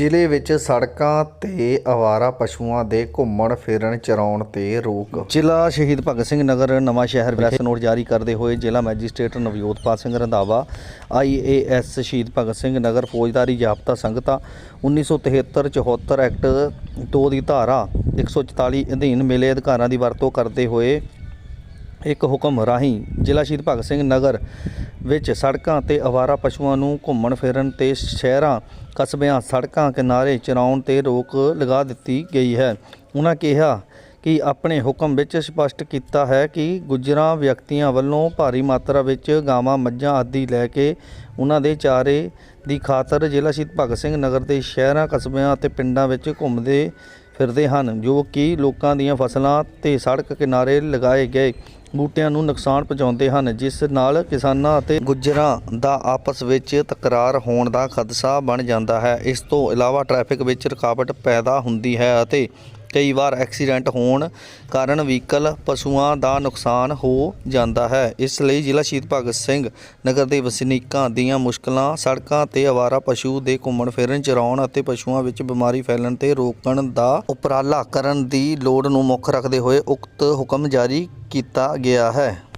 ਜ਼ਿਲ੍ਹੇ ਵਿੱਚ ਸੜਕਾਂ ਤੇ ਆਵਾਰਾ ਪਸ਼ੂਆਂ ਦੇ ਘੁੰਮਣ ਫਿਰਨ ਚਰਾਉਣ ਤੇ ਰੋਕ। ਜ਼ਿਲ੍ਹਾ ਸ਼ਹੀਦ ਭਗਤ ਸਿੰਘ ਨਗਰ ਨਵਾਂ ਸ਼ਹਿਰ ਪ੍ਰੈਸ ਨੋਟ ਜਾਰੀ ਕਰਦੇ ਹੋਏ ਜ਼ਿਲ੍ਹਾ magistrate Navjotpal Singh Randhawa IAS Shaheed Bhagat Singh Nagar ਫੌਜਦਾਰੀ ਜਾਬਤਾ ਸੰਗਤਾ 1973 74 act 2 ਦੀ ਧਾਰਾ 144 ਅਧੀਨ ਮਿਲੇ ਅਧਿਕਾਰਾਂ ਦੀ ਵਰਤੋਂ ਕਰਦੇ ਹੋਏ ਇੱਕ ਹੁਕਮ ਰਾਹੀਂ ਜ਼ਿਲ੍ਹਾ ਸ਼ਹੀਦ ਭਗਤ ਸਿੰਘ ਨਗਰ ਵਿੱਚ ਸੜਕਾਂ ਤੇ ਅਵਾਰਾ ਪਸ਼ੂਆਂ ਨੂੰ ਘੁੰਮਣ ਫਿਰਨ ਤੇ ਸ਼ਹਿਰਾਂ, ਕਸਬਿਆਂ, ਸੜਕਾਂ ਕਿਨਾਰੇ ਚਰਾਉਣ ਤੇ ਰੋਕ ਲਗਾ ਦਿੱਤੀ ਗਈ ਹੈ। ਉਹਨਾਂ ਕਿਹਾ ਕਿ ਆਪਣੇ ਹੁਕਮ ਵਿੱਚ ਸਪਸ਼ਟ ਕੀਤਾ ਹੈ ਕਿ ਗੁੱਜਰਾਂ ਵਿਅਕਤੀਆਂ ਵੱਲੋਂ ਭਾਰੀ ਮਾਤਰਾ ਵਿੱਚ ਗਾਵਾਂ, ਮੱਝਾਂ ਆਦਿ ਲੈ ਕੇ ਉਹਨਾਂ ਦੇ ਚਾਰੇ ਦੀ ਖਾਤਰ ਜ਼ਿਲ੍ਹਾ ਸ਼ਹੀਦ ਭਗਤ ਸਿੰਘ ਨਗਰ ਦੇ ਸ਼ਹਿਰਾਂ, ਕਸਬਿਆਂ ਅਤੇ ਪਿੰਡਾਂ ਵਿੱਚ ਘੁੰਮਦੇ ਫਿਰਦੇ ਹਨ, ਜੋ ਕਿ ਲੋਕਾਂ ਦੀਆਂ ਫਸਲਾਂ ਤੇ ਸੜਕ ਕਿਨਾਰੇ ਲਗਾਏ ਗਏ ਬੂਟਿਆਂ ਨੂੰ ਨੁਕਸਾਨ ਪਹੁੰਚਾਉਂਦੇ ਹਨ, ਜਿਸ ਨਾਲ ਕਿਸਾਨਾਂ ਅਤੇ ਗੁੱਜਰਾਂ ਦਾ ਆਪਸ ਵਿੱਚ ਤਕਰਾਰ ਹੋਣ ਦਾ ਖਦਸ਼ਾ ਬਣ ਜਾਂਦਾ ਹੈ। ਇਸ ਤੋਂ ਇਲਾਵਾ ਟ੍ਰੈਫਿਕ ਵਿੱਚ ਰੁਕਾਵਟ ਪੈਦਾ ਹੁੰਦੀ ਹੈ ਅਤੇ ਕਈ ਵਾਰ ਐਕਸੀਡੈਂਟ ਹੋਣ ਕਾਰਨ ਵਹੀਕਲ ਪਸ਼ੂਆਂ ਦਾ ਨੁਕਸਾਨ ਹੋ ਜਾਂਦਾ ਹੈ। ਇਸ ਲਈ ਜ਼ਿਲ੍ਹਾ ਸ਼ਹੀਦ ਭਗਤ ਸਿੰਘ ਨਗਰ ਦੇ ਵਸਨੀਕਾਂ ਦੀਆਂ ਮੁਸ਼ਕਲਾਂ, ਸੜਕਾਂ ਤੇ ਆਵਾਰਾ ਪਸ਼ੂ ਦੇ ਘੁੰਮਣ ਫਿਰਨ, ਚਰਾਉਣ ਅਤੇ ਪਸ਼ੂਆਂ ਵਿੱਚ ਬਿਮਾਰੀ ਫੈਲਣ ਤੇ ਰੋਕਣ ਦਾ ਉਪਰਾਲਾ ਕਰਨ ਦੀ ਲੋੜ ਨੂੰ ਮੁੱਖ ਰੱਖਦੇ ਹੋਏ ਉਕਤ ਹੁਕਮ ਜਾਰੀ ਕੀਤਾ ਗਿਆ ਹੈ।